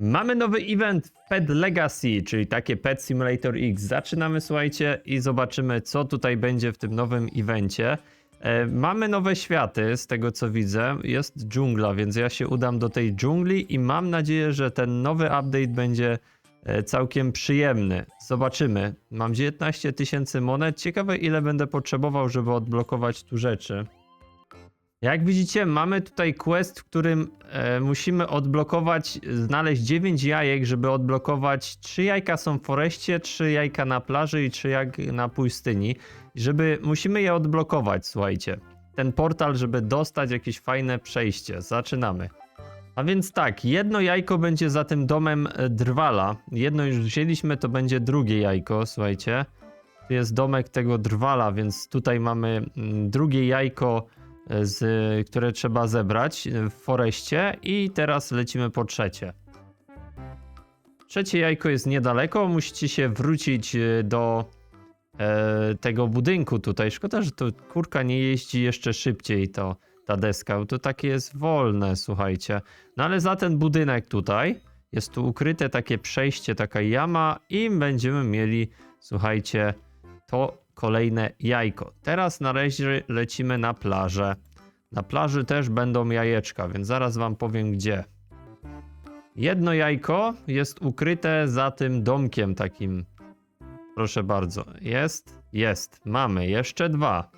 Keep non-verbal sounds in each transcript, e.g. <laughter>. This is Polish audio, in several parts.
Mamy nowy event Pet Legacy, czyli takie Pet Simulator X. Zaczynamy, słuchajcie, i zobaczymy, co tutaj będzie w tym nowym evencie. E, mamy nowe światy, z tego co widzę. Jest dżungla, więc ja się udam do tej dżungli i mam nadzieję, że ten nowy update będzie e, całkiem przyjemny. Zobaczymy. Mam 19 tysięcy monet. Ciekawe, ile będę potrzebował, żeby odblokować tu rzeczy. Jak widzicie, mamy tutaj quest, w którym e, musimy odblokować, znaleźć 9 jajek, żeby odblokować 3 jajka są w foreście, 3 jajka na plaży i 3 jajka na pustyni. Żeby, musimy je odblokować, słuchajcie. Ten portal, żeby dostać jakieś fajne przejście. Zaczynamy. A więc tak, jedno jajko będzie za tym domem e, drwala. Jedno już wzięliśmy, to będzie drugie jajko, słuchajcie. Tu jest domek tego drwala, więc tutaj mamy mm, drugie jajko z, które trzeba zebrać w foreście i teraz lecimy po trzecie. Trzecie jajko jest niedaleko, musicie się wrócić e, do e, tego budynku tutaj. Szkoda, że to kurka nie jeździ jeszcze szybciej to ta deska, bo to takie jest wolne, słuchajcie. No ale za ten budynek tutaj jest tu ukryte takie przejście, taka jama i będziemy mieli, słuchajcie, to kolejne jajko. Teraz na razie lecimy na plażę. Na plaży też będą jajeczka, więc zaraz wam powiem gdzie. Jedno jajko jest ukryte za tym domkiem takim. Proszę bardzo. Jest? Jest. Mamy. Jeszcze dwa.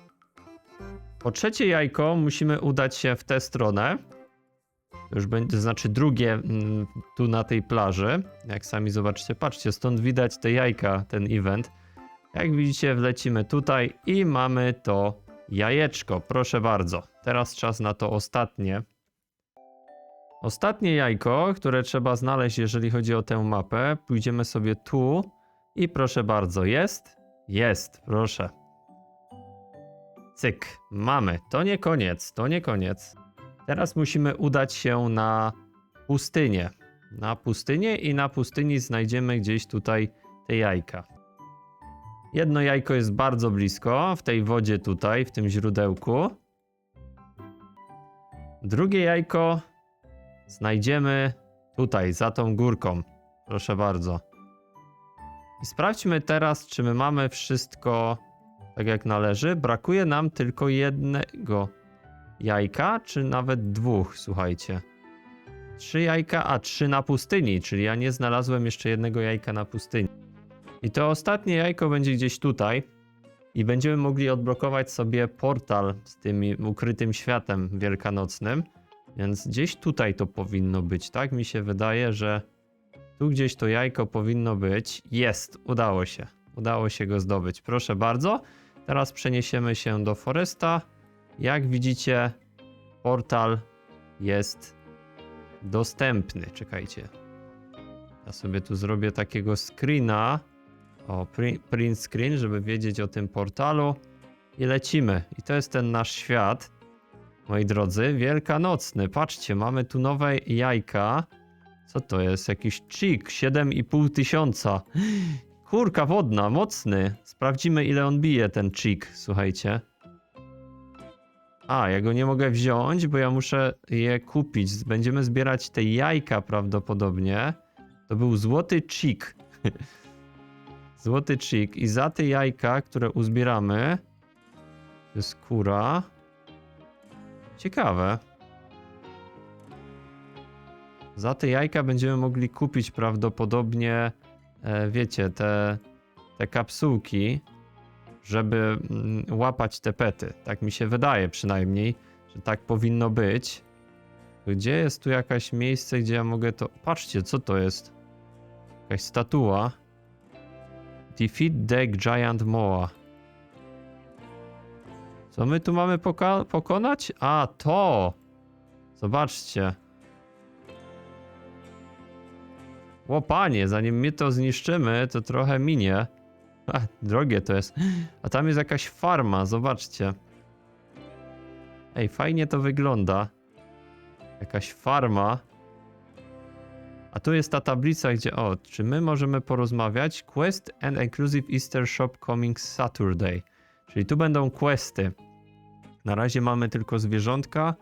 Po trzecie jajko musimy udać się w tę stronę. To już będzie, to znaczy drugie mm, tu na tej plaży. Jak sami zobaczycie, patrzcie, stąd widać te jajka, ten event. Jak widzicie, wlecimy tutaj i mamy to jajeczko. Proszę bardzo. Teraz czas na to ostatnie. Ostatnie jajko, które trzeba znaleźć, jeżeli chodzi o tę mapę. Pójdziemy sobie tu i proszę bardzo, jest? Jest, proszę. Cyk, mamy. To nie koniec, to nie koniec. Teraz musimy udać się na pustynię. Na pustynię i na pustyni znajdziemy gdzieś tutaj te jajka. Jedno jajko jest bardzo blisko, w tej wodzie tutaj, w tym źródełku. Drugie jajko znajdziemy tutaj, za tą górką. Proszę bardzo. I sprawdźmy teraz, czy my mamy wszystko tak jak należy. Brakuje nam tylko jednego jajka, czy nawet dwóch, słuchajcie. Trzy jajka, a trzy na pustyni, czyli ja nie znalazłem jeszcze jednego jajka na pustyni. I to ostatnie jajko będzie gdzieś tutaj i będziemy mogli odblokować sobie portal z tym ukrytym światem wielkanocnym. Więc gdzieś tutaj to powinno być, tak? Mi się wydaje, że tu gdzieś to jajko powinno być. Jest, udało się. Udało się go zdobyć. Proszę bardzo. Teraz przeniesiemy się do Foresta. Jak widzicie, portal jest dostępny. Czekajcie. Ja sobie tu zrobię takiego screena. O, pri- print screen, żeby wiedzieć o tym portalu. I lecimy. I to jest ten nasz świat. Moi drodzy, wielkanocny. Patrzcie, mamy tu nowe jajka. Co to jest? Jakiś chick, 7,5 tysiąca. <gasps> Kurka wodna, mocny. Sprawdzimy, ile on bije, ten chick, słuchajcie. A, ja go nie mogę wziąć, bo ja muszę je kupić. Będziemy zbierać te jajka prawdopodobnie. To był złoty chick. <laughs> złoty chick. I za te jajka, które uzbieramy, to jest kura. Ciekawe. Za te jajka będziemy mogli kupić prawdopodobnie, e, wiecie, te, te kapsułki, żeby mm, łapać te pety. Tak mi się wydaje przynajmniej, że tak powinno być. Gdzie jest tu jakaś miejsce, gdzie ja mogę to... Patrzcie, co to jest? Jakaś statua. Defeat Deck Giant Moa. Co my tu mamy poka- pokonać? A, to! Zobaczcie. O panie, zanim my to zniszczymy, to trochę minie. A, drogie to jest. A tam jest jakaś farma, zobaczcie. Ej, fajnie to wygląda. Jakaś farma. A tu jest ta tablica, gdzie o, czy my możemy porozmawiać? Quest and Exclusive Easter Shop Coming Saturday. Czyli tu będą questy. Na razie mamy tylko zwierzątka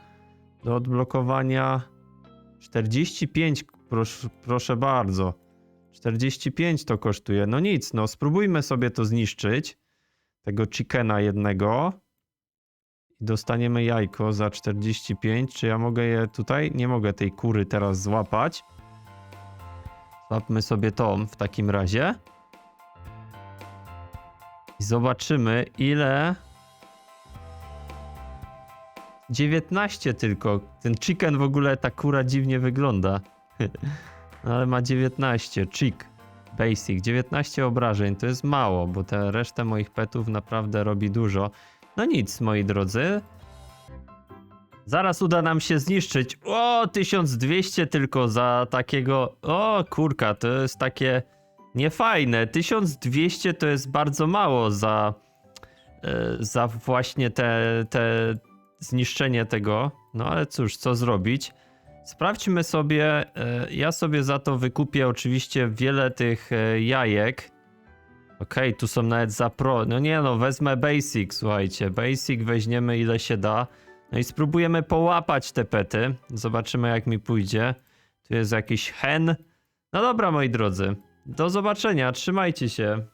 do odblokowania. 45 proszę, proszę bardzo. 45 to kosztuje. No nic, no spróbujmy sobie to zniszczyć. Tego chickena jednego. I dostaniemy jajko za 45. Czy ja mogę je tutaj? Nie mogę tej kury teraz złapać. Złapmy sobie tą w takim razie. I zobaczymy, ile. 19 tylko. Ten chicken w ogóle, ta kura dziwnie wygląda. <laughs> No Ale ma 19. Chick. Basic. 19 obrażeń. To jest mało, bo te resztę moich petów naprawdę robi dużo. No nic, moi drodzy. Zaraz uda nam się zniszczyć. O, 1200 tylko za takiego. O, kurka, to jest takie niefajne. 1200 to jest bardzo mało za, e, za właśnie te, te zniszczenie tego. No ale cóż, co zrobić? Sprawdźmy sobie. e, Ja sobie za to wykupię oczywiście wiele tych e, jajek. Okej, tu są nawet za pro. No nie no, wezmę basic, słuchajcie. Basic weźmiemy ile się da. No i spróbujemy połapać te pety. Zobaczymy jak mi pójdzie. Tu jest jakiś hen. No dobra, moi drodzy. Do zobaczenia, trzymajcie się.